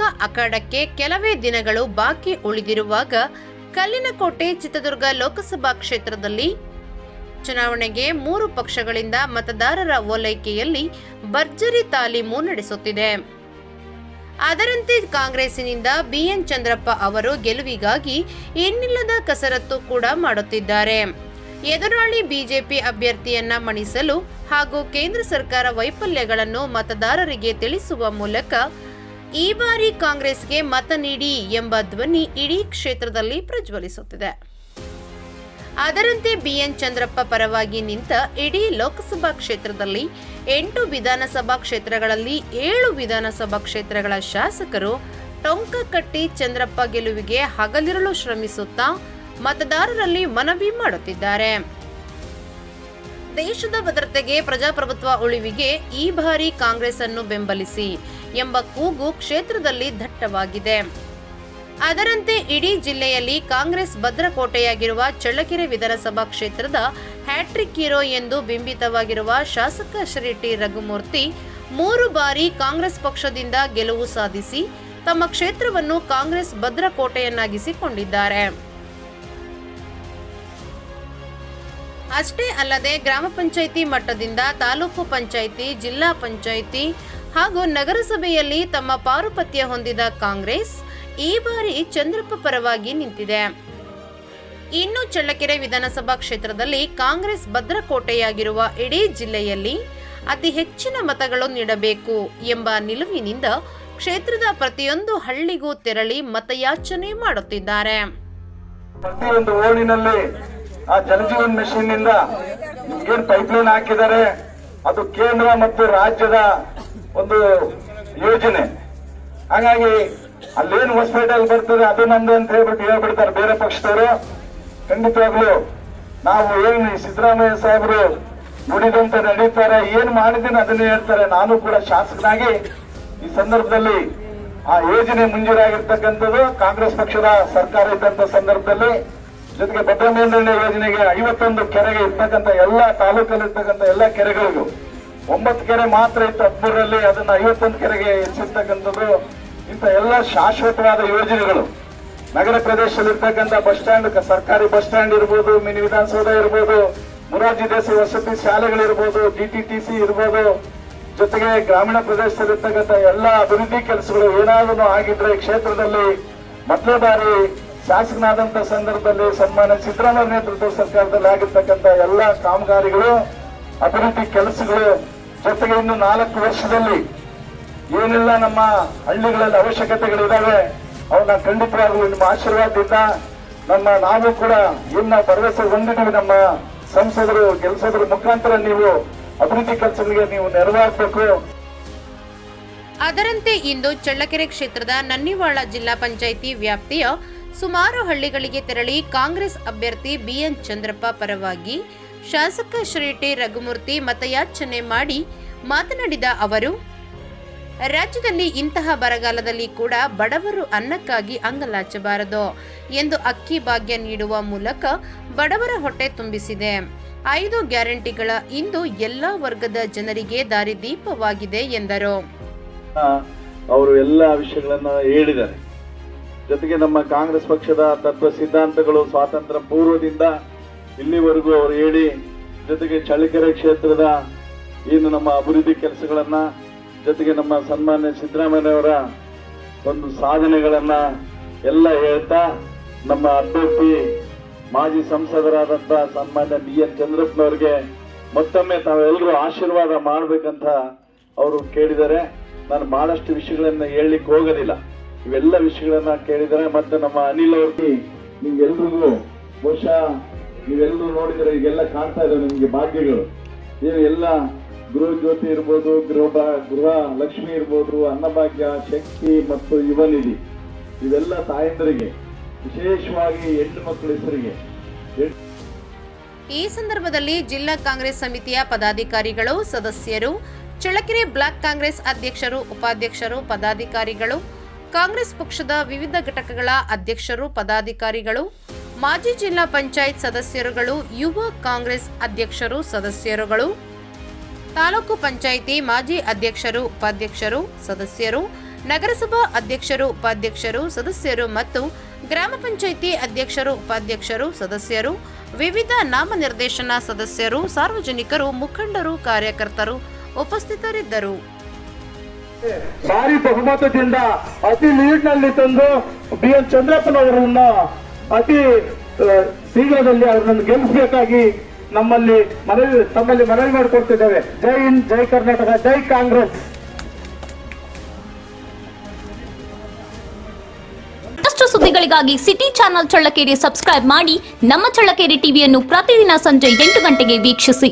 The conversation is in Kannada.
ಲೋಕ ಅಖಾಡಕ್ಕೆ ಕೆಲವೇ ದಿನಗಳು ಬಾಕಿ ಉಳಿದಿರುವಾಗ ಕಲ್ಲಿನಕೋಟೆ ಚಿತ್ರದುರ್ಗ ಲೋಕಸಭಾ ಕ್ಷೇತ್ರದಲ್ಲಿ ಚುನಾವಣೆಗೆ ಮೂರು ಪಕ್ಷಗಳಿಂದ ಮತದಾರರ ಓಲೈಕೆಯಲ್ಲಿ ಭರ್ಜರಿ ತಾಲೀಮು ನಡೆಸುತ್ತಿದೆ. ಅದರಂತೆ ಕಾಂಗ್ರೆಸ್ಸಿನಿಂದ ಬಿಎನ್ ಚಂದ್ರಪ್ಪ ಅವರು ಗೆಲುವಿಗಾಗಿ ಇನ್ನಿಲ್ಲದ ಕಸರತ್ತು ಕೂಡ ಮಾಡುತ್ತಿದ್ದಾರೆ. ಎದುರಾಳಿ ಬಿಜೆಪಿ ಅಭ್ಯರ್ಥಿಯನ್ನ ಮಣಿಸಲು ಹಾಗೂ ಕೇಂದ್ರ ಸರ್ಕಾರ ವೈಫಲ್ಯಗಳನ್ನು ಮತದಾರರಿಗೆ ತಿಳಿಸುವ ಮೂಲಕ ಈ ಬಾರಿ ಕಾಂಗ್ರೆಸ್ಗೆ ಮತ ನೀಡಿ ಎಂಬ ಧ್ವನಿ ಇಡೀ ಕ್ಷೇತ್ರದಲ್ಲಿ ಪ್ರಜ್ವಲಿಸುತ್ತಿದೆ. ಅದರಂತೆ ಬಿಎನ್ ಚಂದ್ರಪ್ಪ ಪರವಾಗಿ ನಿಂತ ಇಡೀ ಲೋಕಸಭಾ ಕ್ಷೇತ್ರದಲ್ಲಿ ಎಂಟು ವಿಧಾನಸಭಾ ಕ್ಷೇತ್ರಗಳಲ್ಲಿ ಏಳು ವಿಧಾನಸಭಾ ಕ್ಷೇತ್ರಗಳ ಶಾಸಕರು ಟೊಂಕ ಕಟ್ಟಿ ಚಂದ್ರಪ್ಪ ಗೆಲುವಿಗೆ ಹಗಲಿರಲು ಶ್ರಮಿಸುತ್ತಾ ಮತದಾರರಲ್ಲಿ ಮನವಿ ಮಾಡುತ್ತಿದ್ದಾರೆ. ದೇಶದ ಭದ್ರತೆಗೆ ಪ್ರಜಾಪ್ರಭುತ್ವ ಉಳಿವಿಗೆ ಈ ಬಾರಿ ಕಾಂಗ್ರೆಸ್ ಅನ್ನು ಬೆಂಬಲಿಸಿ ಎಂಬ ಕೂಗು ಕ್ಷೇತ್ರದಲ್ಲಿ ದಟ್ಟವಾಗಿದೆ. ಅದರಂತೆ ಇಡೀ ಜಿಲ್ಲೆಯಲ್ಲಿ ಕಾಂಗ್ರೆಸ್ ಭದ್ರಕೋಟೆಯಾಗಿರುವ ಚಳ್ಳಕೆರೆ ವಿಧಾನಸಭಾ ಕ್ಷೇತ್ರದ ಹ್ಯಾಟ್ರಿಕ್ ಹೀರೋ ಎಂದು ಬಿಂಬಿತವಾಗಿರುವ ಶಾಸಕ ಶ್ರೀ ಟಿ ರಘುಮೂರ್ತಿ ಮೂರು ಬಾರಿ ಕಾಂಗ್ರೆಸ್ ಪಕ್ಷದಿಂದ ಗೆಲುವು ಸಾಧಿಸಿ ತಮ್ಮ ಕ್ಷೇತ್ರವನ್ನು ಕಾಂಗ್ರೆಸ್ ಭದ್ರಕೋಟೆಯನ್ನಾಗಿಸಿಕೊಂಡಿದ್ದಾರೆ. ಅಷ್ಟೇ ಅಲ್ಲದೆ ಗ್ರಾಮ ಪಂಚಾಯಿತಿ ಮಟ್ಟದಿಂದ ತಾಲೂಕು ಪಂಚಾಯಿತಿ, ಜಿಲ್ಲಾ ಪಂಚಾಯಿತಿ ಹಾಗೂ ನಗರಸಭೆಯಲ್ಲಿ ತಮ್ಮ ಪಾರುಪತ್ಯ ಹೊಂದಿದ ಕಾಂಗ್ರೆಸ್ ಈ ಬಾರಿ ಚಂದ್ರಪ್ಪ ಪರವಾಗಿ ನಿಂತಿದೆ. ಇನ್ನು ಚಳ್ಳಕೆರೆ ವಿಧಾನಸಭಾ ಕ್ಷೇತ್ರದಲ್ಲಿ ಕಾಂಗ್ರೆಸ್ ಭದ್ರಕೋಟೆಯಾಗಿರುವ ಇಡೀ ಜಿಲ್ಲೆಯಲ್ಲಿ ಅತಿ ಹೆಚ್ಚಿನ ಮತಗಳು ನೀಡಬೇಕು ಎಂಬ ನಿಲುವಿನಿಂದ ಕ್ಷೇತ್ರದ ಪ್ರತಿಯೊಂದು ಹಳ್ಳಿಗೂ ತೆರಳಿ ಮತಯಾಚನೆ ಮಾಡುತ್ತಿದ್ದಾರೆ. ಪ್ರತಿಯೊಂದು ಓಣಿನಲ್ಲಿ ಆ ಜಲಜೀವನ್ ಮಿಷನ್ನಿಂದ ಏನ್ ಪೈಪ್ಲೈನ್ ಹಾಕಿದ್ದಾರೆ, ಅದು ಕೇಂದ್ರ ಮತ್ತು ರಾಜ್ಯದ ಒಂದು ಯೋಜನೆ. ಹಾಗಾಗಿ ಅಲ್ಲೇನು ಹೊಸಪೇಟೆಯಲ್ಲಿ ಬರ್ತದೆ ಅದು ನಮ್ದು ಅಂತ ಹೇಳ್ಬಿಟ್ಟು ಹೇಳ್ಬಿಡ್ತಾರೆ ಬೇರೆ ಪಕ್ಷದವರು. ಖಂಡಿತವಾಗ್ಲು ನಾವು ಏನು ಸಿದ್ದರಾಮಯ್ಯ ಸಾಹೇಬರು ನುಡಿದಂತ ನಡೀತಾರೆ, ಏನ್ ಮಾಡಿದ್ದೀನಿ ಅದನ್ನೇ ಹೇಳ್ತಾರೆ. ನಾನು ಕೂಡ ಶಾಸಕನಾಗಿ ಈ ಸಂದರ್ಭದಲ್ಲಿ ಆ ಯೋಜನೆ ಮಂಜೂರಾಗಿರ್ತಕ್ಕಂಥದ್ದು ಕಾಂಗ್ರೆಸ್ ಪಕ್ಷದ ಸರ್ಕಾರ ಇದ್ದಂತ ಸಂದರ್ಭದಲ್ಲಿ ಜೊತೆಗೆ ಭದ್ರಮೇಂದ್ರಣ್ಣ ಯೋಜನೆಗೆ ಐವತ್ತೊಂದು ಕೆರೆಗೆ ಇರ್ತಕ್ಕಂಥ ಎಲ್ಲ ತಾಲೂಕಲ್ಲಿ ಇರ್ತಕ್ಕಂಥ ಎಲ್ಲ ಕೆರೆಗಳಿಗೂ ಒಂಬತ್ತು ಕೆರೆ ಮಾತ್ರ ಇತ್ತು ಹದಿಮೂರರಲ್ಲಿ, ಅದನ್ನ ಐವತ್ತೊಂದು ಕೆರೆಗೆ ಹೆಚ್ಚಿರ್ತಕ್ಕಂಥದ್ದು ಇಂಥ ಎಲ್ಲ ಶಾಶ್ವತವಾದ ಯೋಜನೆಗಳು. ನಗರ ಪ್ರದೇಶದಲ್ಲಿ ಇರ್ತಕ್ಕಂಥ ಬಸ್ ಸ್ಟ್ಯಾಂಡ್ ಸರ್ಕಾರಿ ಬಸ್ ಸ್ಟ್ಯಾಂಡ್ ಇರ್ಬೋದು, ಮಿನಿ ವಿಧಾನಸೌಧ ಇರ್ಬೋದು, ಮುರಾರ್ಜಿ ದೇಸಾಯಿ ವಸತಿ ಶಾಲೆಗಳಿರ್ಬೋದು, ಡಿ ಟಿ ಟಿ ಸಿ ಇರ್ಬೋದು, ಜೊತೆಗೆ ಗ್ರಾಮೀಣ ಪ್ರದೇಶದಲ್ಲಿ ಇರ್ತಕ್ಕಂಥ ಎಲ್ಲ ಅಭಿವೃದ್ಧಿ ಕೆಲಸಗಳು ಏನಾದರೂ ಆಗಿದ್ರೆ ಕ್ಷೇತ್ರದಲ್ಲಿ ಮೊದಲ ಬಾರಿ ಶಾಸಕನಾದಂತ ಸಂದರ್ಭದಲ್ಲಿ ಸನ್ಮಾನ್ಯ ಸಿದ್ದರಾಮಯ್ಯ ನೇತೃತ್ವದ ಸರ್ಕಾರದಲ್ಲಿ ಆಗಿರ್ತಕ್ಕಂಥ ಎಲ್ಲ ಕಾಮಗಾರಿಗಳು, ಅಭಿವೃದ್ಧಿ ಕೆಲಸಗಳು ಜೊತೆಗೆ ಇನ್ನು ನಾಲ್ಕು ವರ್ಷದಲ್ಲಿ ಏನೆಲ್ಲ ನಮ್ಮ ಹಳ್ಳಿಗಳಲ್ಲಿ ಅವಶ್ಯಕತೆಗಳಿದ್ದಾವೆ ಅವನ್ನ ಖಂಡಿತವಾಗ್ಲೂ ನಿಮ್ಮ ಆಶೀರ್ವಾದದಿಂದ ನಮ್ಮ ನಾವು ಕೂಡ ಇನ್ನ ಭರವಸೆ ಹೊಂದಿದ್ದೀವಿ. ನಮ್ಮ ಸಂಸದರು ಕೆಲಸದ್ರ ಮುಖಾಂತರ ನೀವು ಅಭಿವೃದ್ಧಿ ಕೆಲಸಗಳಿಗೆ ನೀವು ನೆರವಾಗಬೇಕು. ಅದರಂತೆ ಇಂದು ಚಳ್ಳಕೆರೆ ಕ್ಷೇತ್ರದ ನನ್ನಿವಾಳ ಜಿಲ್ಲಾ ಪಂಚಾಯಿತಿ ವ್ಯಾಪ್ತಿಯ ಸುಮಾರು ಹಳ್ಳಿಗಳಿಗೆ ತೆರಳಿ ಕಾಂಗ್ರೆಸ್ ಅಭ್ಯರ್ಥಿ ಬಿಎನ್ ಚಂದ್ರಪ್ಪ ಪರವಾಗಿ ಶಾಸಕ ಶ್ರೀ ಟಿ ರಘುಮೂರ್ತಿ ಮತಯಾಚನೆ ಮಾಡಿ ಮಾತನಾಡಿದ ಅವರು, ರಾಜ್ಯದಲ್ಲಿ ಇಂತಹ ಬರಗಾಲದಲ್ಲಿ ಕೂಡ ಬಡವರು ಅನ್ನಕ್ಕಾಗಿ ಅಂಗಲಾಚಬಾರದು ಎಂದು ಅಕ್ಕಿ ಭಾಗ್ಯ ನೀಡುವ ಮೂಲಕ ಬಡವರ ಹೊಟ್ಟೆ ತುಂಬಿಸಿದೆ. ಐದು ಗ್ಯಾರಂಟಿಗಳ ಇಂದು ಎಲ್ಲಾ ವರ್ಗದ ಜನರಿಗೆ ದಾರಿದೀಪವಾಗಿದೆ ಎಂದರು. ಅವರು ಎಲ್ಲ ವಿಷಯಗಳನ್ನ ಹೇಳಿದ್ದಾರೆ. ಜೊತೆಗೆ ನಮ್ಮ ಕಾಂಗ್ರೆಸ್ ಪಕ್ಷದ ತತ್ವ ಸಿದ್ಧಾಂತಗಳು ಸ್ವಾತಂತ್ರ್ಯ ಪೂರ್ವದಿಂದ ಇಲ್ಲಿವರೆಗೂ ಅವರು ಹೇಳಿ, ಜೊತೆಗೆ ಚಳ್ಳಕೆರೆ ಕ್ಷೇತ್ರದ ಏನು ನಮ್ಮ ಅಭಿವೃದ್ಧಿ ಕೆಲಸಗಳನ್ನ, ಜೊತೆಗೆ ನಮ್ಮ ಸನ್ಮಾನ್ಯ ಸಿದ್ದರಾಮಯ್ಯವರ ಒಂದು ಸಾಧನೆಗಳನ್ನ ಎಲ್ಲ ಹೇಳ್ತಾ, ನಮ್ಮ ಅಭ್ಯರ್ಥಿ, ಮಾಜಿ ಸಂಸದರಾದಂಥ ಸನ್ಮಾನ್ಯ ಬಿ ಎನ್ ಚಂದ್ರಪ್ಪನವರಿಗೆ ಮತ್ತೊಮ್ಮೆ ತಾವೆಲ್ಲರೂ ಆಶೀರ್ವಾದ ಮಾಡಬೇಕಂತ ಅವರು ಕೇಳಿದ್ದಾರೆ ನಾನು ಬಹಳಷ್ಟು ವಿಷಯಗಳನ್ನು ಹೇಳಲಿಕ್ಕೆ ಹೋಗೋದಿಲ್ಲ. ಇವೆಲ್ಲ ವಿಷಯಗಳನ್ನ ಕೇಳಿದ್ರೆ ಮತ್ತೆ ನಮ್ಮ ಅನಿಲ್ ಅವ್ರಿಗೆ ನಿಮ್ಗೆಲ್ರಿಗೂ ಬಹುಶಃ ನೀವೆಲ್ಲರೂ ನೋಡಿದ್ರೆ ಈಗೆಲ್ಲ ಕಾಣ್ತಾ ಇದಾವೆ ನಿಮ್ಗೆ ಭಾಗ್ಯಗಳು. ಏನು ಎಲ್ಲ ಗೃಹ ಜ್ಯೋತಿ ಇರ್ಬೋದು, ಗೃಹ ಗೃಹ ಲಕ್ಷ್ಮಿ ಇರ್ಬೋದು, ಅನ್ನಭಾಗ್ಯ, ಶಕ್ತಿ ಮತ್ತು ಯುವನಿಧಿ. ಇವೆಲ್ಲ ತಾಯಂದರಿಗೆ, ವಿಶೇಷವಾಗಿ ಹೆಣ್ಣು ಮಕ್ಕಳ ಹೆಸರಿಗೆ. ಈ ಸಂದರ್ಭದಲ್ಲಿ ಜಿಲ್ಲಾ ಕಾಂಗ್ರೆಸ್ ಸಮಿತಿಯ ಪದಾಧಿಕಾರಿಗಳು, ಸದಸ್ಯರು, ಚಳ್ಳಕೆರೆ ಬ್ಲಾಕ್ ಕಾಂಗ್ರೆಸ್ ಅಧ್ಯಕ್ಷರು, ಉಪಾಧ್ಯಕ್ಷರು, ಪದಾಧಿಕಾರಿಗಳು ಕಾಂಗ್ರೆಸ್ ಪಕ್ಷದ ವಿವಿಧ ಘಟಕಗಳ ಅಧ್ಯಕ್ಷರು, ಪದಾಧಿಕಾರಿಗಳು, ಮಾಜಿ ಜಿಲ್ಲಾ ಪಂಚಾಯತ್ ಸದಸ್ಯರುಗಳು, ಯುವ ಕಾಂಗ್ರೆಸ್ ಅಧ್ಯಕ್ಷರು ಸದಸ್ಯರುಗಳು, ತಾಲೂಕು ಪಂಚಾಯಿತಿ ಮಾಜಿ ಅಧ್ಯಕ್ಷರು, ಉಪಾಧ್ಯಕ್ಷರು ಸದಸ್ಯರು, ನಗರಸಭಾ ಅಧ್ಯಕ್ಷರು, ಉಪಾಧ್ಯಕ್ಷರು ಸದಸ್ಯರು ಮತ್ತು ಗ್ರಾಮ ಪಂಚಾಯಿತಿ ಅಧ್ಯಕ್ಷರು, ಉಪಾಧ್ಯಕ್ಷರು ಸದಸ್ಯರು, ವಿವಿಧ ನಾಮನಿರ್ದೇಶನ ಸದಸ್ಯರು, ಸಾರ್ವಜನಿಕರು, ಮುಖಂಡರು, ಕಾರ್ಯಕರ್ತರು ಉಪಸ್ಥಿತರಿದ್ದರು. ಭಾರಿ ಬಹುಮತದಿಂದ ಅತಿ ಲೀಡ್ನಲ್ಲಿ ತಂದು ಬಿ ಎನ್ ಚಂದ್ರಪ್ಪನವರನ್ನ ಅತಿ ಶೀಘ್ರದಲ್ಲಿ ಅವರನ್ನು ಗೆಲ್ಲಿಸಬೇಕಾಗಿ ನಮ್ಮಲ್ಲಿ ಮನವಿ, ತಮ್ಮಲ್ಲಿ ಮನವಿ ಮಾಡಿಕೊಡ್ತಿದ್ದೇವೆ. ಜೈ ಹಿಂದ್, ಜೈ ಕರ್ನಾಟಕ, ಜೈ ಕಾಂಗ್ರೆಸ್. ಸುದ್ದಿಗಳಿಗಾಗಿ ಸಿಟಿ ಚಾನೆಲ್ ಚಳ್ಳಕೆರೆ ಸಬ್ಸ್ಕ್ರೈಬ್ ಮಾಡಿ, ನಮ್ಮ ಚಳ್ಳಕೆರೆ ಟಿವಿಯನ್ನು ಪ್ರತಿದಿನ ಸಂಜೆ ಎಂಟು ಗಂಟೆಗೆ ವೀಕ್ಷಿಸಿ.